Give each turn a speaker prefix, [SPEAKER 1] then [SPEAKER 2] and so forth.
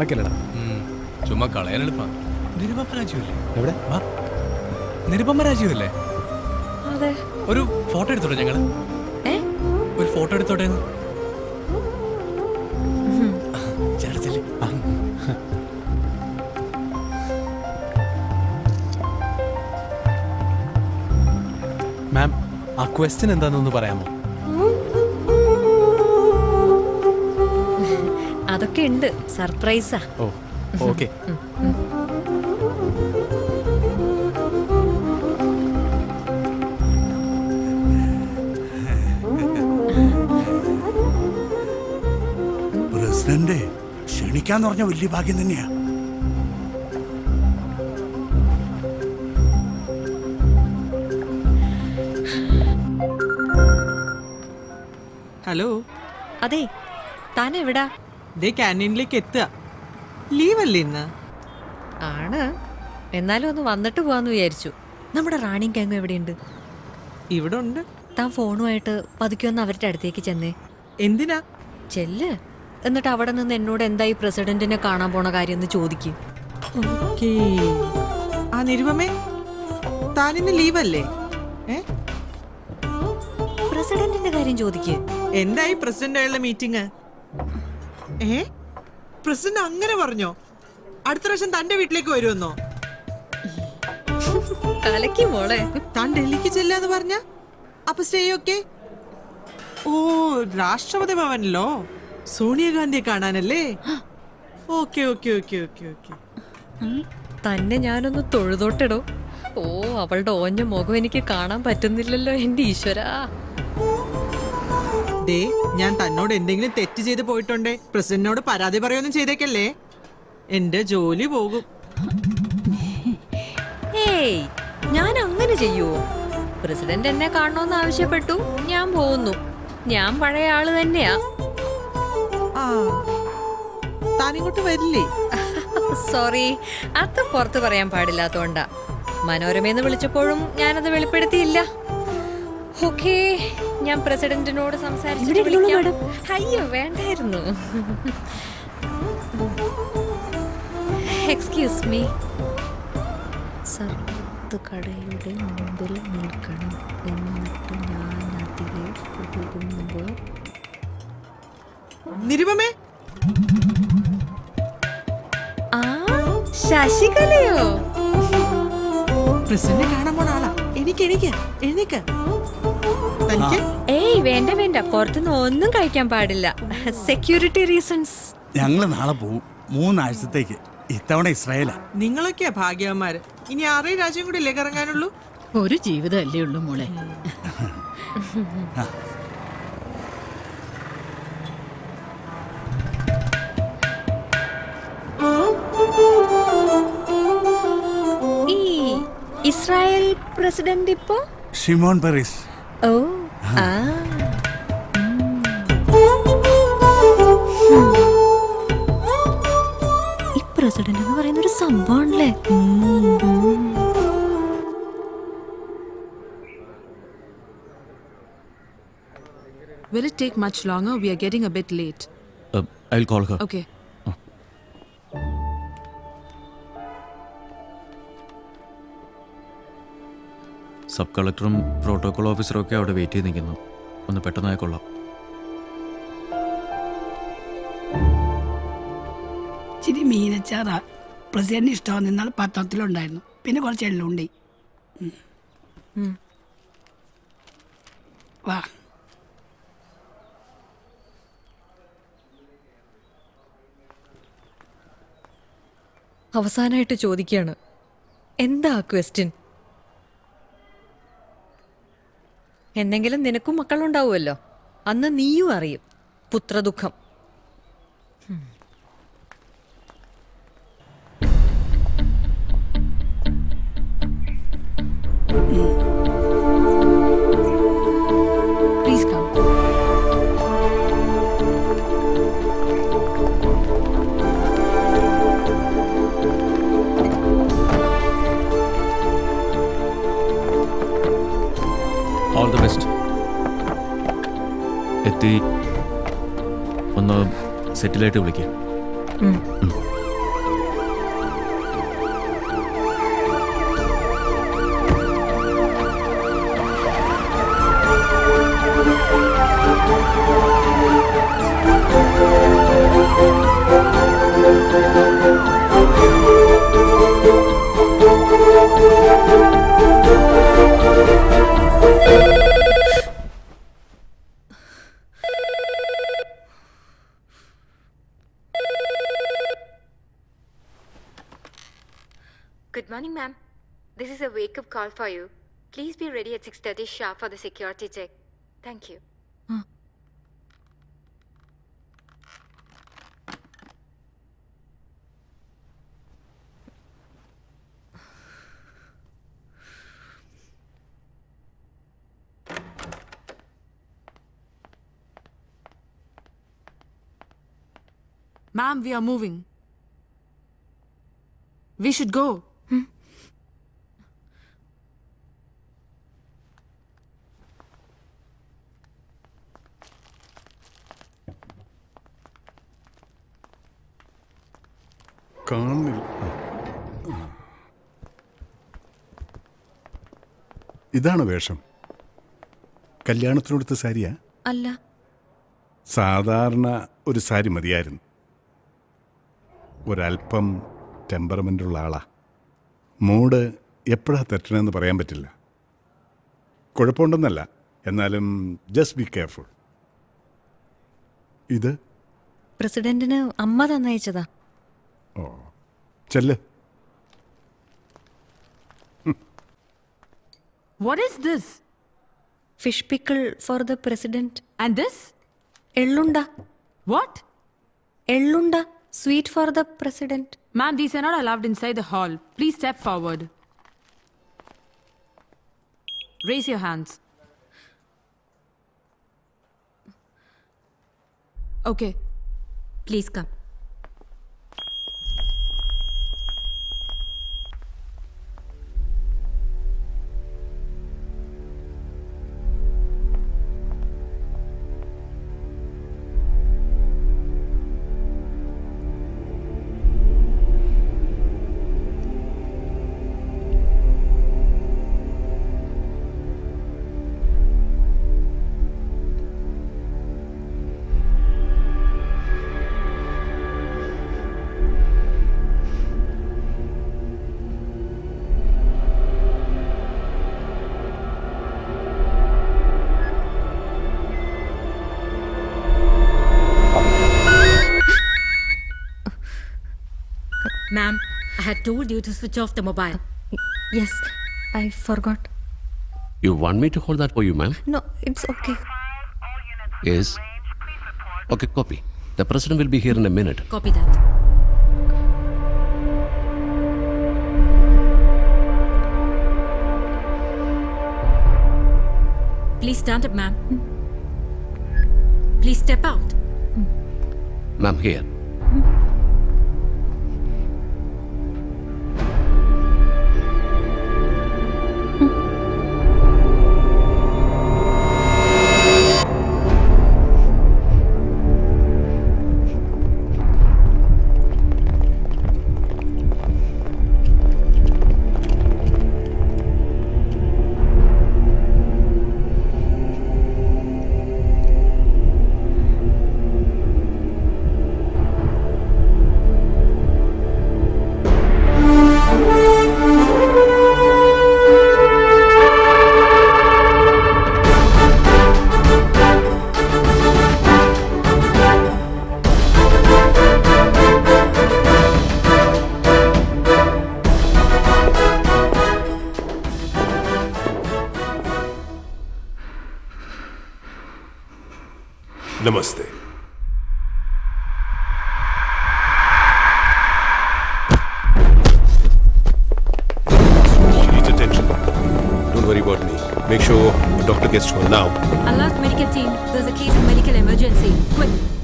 [SPEAKER 1] നടക്കില്ലടാ
[SPEAKER 2] ചുമ്മാ കളയാൻ എളുപ്പാ. നിരുപമ രാജീവല്ലേ?
[SPEAKER 1] എവിടെ?
[SPEAKER 2] വാ. നിരുപമ രാജീവല്ലേ?
[SPEAKER 3] അതെ.
[SPEAKER 2] ഒരു ഫോട്ടോ എടുത്തോട്ടെ
[SPEAKER 3] ഞങ്ങൾ?
[SPEAKER 2] ഒരു ഫോട്ടോ എടുത്തോട്ടെ.
[SPEAKER 1] മാം ആ ക്വസ്റ്റ്യൻ എന്താണെന്നൊന്ന് പറയാമോ?
[SPEAKER 3] അതൊക്കെ ഉണ്ട്. സർപ്രൈസാ
[SPEAKER 1] ഓ ഓക്കെ.
[SPEAKER 4] പ്രസിഡന്റ് ക്ഷണിക്കാന്ന് പറഞ്ഞ വലിയ ഭാഗ്യം തന്നെയാ.
[SPEAKER 5] ഹലോ.
[SPEAKER 3] അതെ താൻ എവിടാ?
[SPEAKER 5] ദേ ക്യാന്റീനിലേക്ക് എത്തുക. ലീവല്ലേ ഇന്ന്?
[SPEAKER 3] ആണ്. എന്നാലും ഒന്ന് വന്നിട്ട് പോവാന്ന് വിചാരിച്ചു. നമ്മുടെ റാണി കാങ്ങും എവിടെയുണ്ട്?
[SPEAKER 5] ഇവിടെ ഉണ്ട്.
[SPEAKER 3] താൻ ഫോണുമായിട്ട് പതുക്കൊന്ന് അവരുടെ അടുത്തേക്ക് ചെന്നേ.
[SPEAKER 5] എന്തിനാ?
[SPEAKER 3] ചെല്ല്. എന്നിട്ട് അവിടെ നിന്ന് എന്നോട് എന്തായി പ്രസിഡന്റിനെ കാണാൻ പോണ കാര്യം എന്ന് ചോദിക്കും.
[SPEAKER 5] ആ നിരുപമേ താനിന്ന് ലീവല്ലേ?
[SPEAKER 3] പ്രസിഡന്റിന്റെ കാര്യം ചോദിക്കേ.
[SPEAKER 5] എന്തായി പ്രസിഡന്റ് ആയുള്ള മീറ്റിംഗ്? ഏ? പ്രസിഡന്റ് അങ്ങനെ പറഞ്ഞോ? അടുത്ത പ്രാവശ്യം തന്റെ വീട്ടിലേക്ക് വരുമെന്നോ?
[SPEAKER 3] കലക്കി മോളെ.
[SPEAKER 5] താൻ ഡൽഹിക്ക് ചെല്ലാന്ന് പറഞ്ഞ? അപ്പൊ സ്റ്റേ ഒക്കെ ഓ രാഷ്ട്രപതി ഭവനിലോ? സോണിയാഗാന്ധിയെ കാണാനല്ലേ? Okay okay okay okay okay.
[SPEAKER 3] തന്നെ ഞാനൊന്ന് തൊഴുതോട്ടിടോ. ഓ അവളുടെ ഓഞ്ഞ മുഖം എനിക്ക് കാണാൻ പറ്റുന്നില്ലല്ലോ എന്റെ ഈശ്വരാ.
[SPEAKER 5] ദേ ഞാൻ തന്നോട് എന്തെങ്കിലും തെറ്റ് ചെയ്ത് പോയിട്ടുണ്ടേ. പ്രസിഡന്റിനോട് പരാതി പറയൊന്നും ചെയ്തേക്കല്ലേ? എന്റെ ജോലി പോകും.
[SPEAKER 3] ഏയ് ഞാൻ അങ്ങനെ ചെയ്യുവോ പ്രസിഡന്റ് എന്നെ കാണണമെന്ന് ആവശ്യപ്പെട്ടു. ഞാൻ പോകുന്നു. ഞാൻ പഴയ ആൾ തന്നെയാ.
[SPEAKER 5] താനിങ്ങോട്ട് വരില്ലേ?
[SPEAKER 3] സോറി അത് പുറത്ത് പറയാൻ പാടില്ലാത്തോണ്ടാ. മനോരമയെന്ന് വിളിച്ചപ്പോഴും ഞാനത് വെളിപ്പെടുത്തിയില്ല. ഓക്കേ ഞാൻ പ്രസിഡന്റിനോട് സംസാരിച്ചിട്ട് വിളിക്കാം. അയ്യോ വേണ്ടായിരുന്നു. എക്സ്ക്യൂസ് മീ സർബത്ത് കടയുടെ മുമ്പിൽ നിൽക്കണം എന്നിട്ട് ഞാൻ അതിലേക്ക് പോകുമ്പോൾ
[SPEAKER 5] നിരുപമേ?
[SPEAKER 3] ആ ശശികലയോ?
[SPEAKER 5] പ്രസിഡന്റ് കാണാൻ പോണ ആളാ. എനിക്ക് എനിക്ക് എഴുന്നേക്ക്. തനിക്ക്?
[SPEAKER 3] ഏയ് വേണ്ട വേണ്ട. പുറത്തുനിന്ന് ഒന്നും കഴിക്കാൻ പാടില്ല. സെക്യൂരിറ്റി റീസൺസ്
[SPEAKER 4] ഞങ്ങൾ നാളെ പോവും. മൂന്നാഴ്ചത്തേക്ക്. ഇത്തവണ ഇസ്രായേലാ.
[SPEAKER 5] നിങ്ങളൊക്കെയാ ഭാഗ്യവന്മാര്. ഇനി ആറേ രാജ്യം കൂടി ഇല്ലേ കറങ്ങാനുള്ളൂ?
[SPEAKER 6] ഒരു ജീവിതമല്ലേ ഉള്ളൂ മോളെ.
[SPEAKER 3] ഈ ഇസ്രായേൽ പ്രസിഡന്റ് ഇപ്പോ?
[SPEAKER 4] Shimon Peres.
[SPEAKER 3] ഓ. ഈ പ്രസിഡന്റ് എന്ന് പറയുന്ന ഒരു സംഭവമാണല്ലേ
[SPEAKER 7] Will it take much longer? We are getting a bit late.
[SPEAKER 1] Uh, I'll call her.
[SPEAKER 7] Okay.
[SPEAKER 8] Sub കളക്ടറും protocol ഓഫീസറും ഒക്കെ അവിടെ വെയിറ്റ് ചെയ്ത് നിൽക്കുന്നു. ഒന്ന് പെട്ടെന്ന് കൊള്ളാം.
[SPEAKER 9] ഇച്ചിരി മീനച്ചാറാ. പ്രസിഡന്റ് ഇഷ്ടമാണ് നിന്നാൽ പത്രത്തിലുണ്ടായിരുന്നു. പിന്നെ കുറച്ച് എള്ളുണ്ടി. വാ.
[SPEAKER 3] അവസാനമായിട്ട് ചോദിക്കുകയാണ്. എന്താ ക്വസ്റ്റ്യൻ എന്തെങ്കിലും നിനക്കും മക്കളുണ്ടാവുമല്ലോ അന്ന് നീയും അറിയും. പുത്രദുഃഖം.
[SPEAKER 8] ഓൾ ദ ബെസ്റ്റ് എത്തി. ഒന്ന് സെറ്റിലായിട്ട് വിളിക്കാം.
[SPEAKER 10] Good morning, ma'am. This is a wake-up call for you. Please be ready at 6:30 sharp for the security check. Thank you. Hmm.
[SPEAKER 7] Ma'am, we are moving. We should go.
[SPEAKER 4] കാണുന്നില്ല ഇതാണ് വേഷം. കല്യാണത്തിനോടുത്ത സാരിയാ?
[SPEAKER 3] അല്ല.
[SPEAKER 4] സാധാരണ ഒരു സാരി മതിയായിരുന്നു. ഒരല്പം ടെമ്പറമെന്റുള്ള ആളാ. മൂഡ് എപ്പോഴാ തെറ്റണമെന്ന് പറയാൻ പറ്റില്ല. കുഴപ്പമുണ്ടെന്നല്ല. എന്നാലും ജസ്റ്റ് ബി കെയർഫുൾ ഇത്?
[SPEAKER 3] പ്രസിഡന്റിന് അമ്മ തന്നയച്ചതാ.
[SPEAKER 4] ഓ ചെല്ല്
[SPEAKER 7] What is this?
[SPEAKER 3] Fish pickle for the president
[SPEAKER 7] And this?
[SPEAKER 3] Ellunda
[SPEAKER 7] What?
[SPEAKER 3] Ellunda sweet for the president
[SPEAKER 7] Ma'am, these are not allowed inside the hall. Please step forward. Raise your hands. Okay.
[SPEAKER 10] Please come told you to switch off the mobile.
[SPEAKER 3] Yes, I forgot.
[SPEAKER 11] You want me to hold that for you, ma'am?
[SPEAKER 3] No, it's okay.
[SPEAKER 11] Yes. Okay, copy. The president will be here in a minute.
[SPEAKER 10] Copy that. Please stand up, ma'am. Hmm. Please step out. Hmm.
[SPEAKER 11] Ma'am, here. Hmm.
[SPEAKER 12] नमस्ते She needs attention. Don't worry about me. Make sure a doctor gets to her now.
[SPEAKER 10] Alert medical team. There's a case of medical emergency. Quick.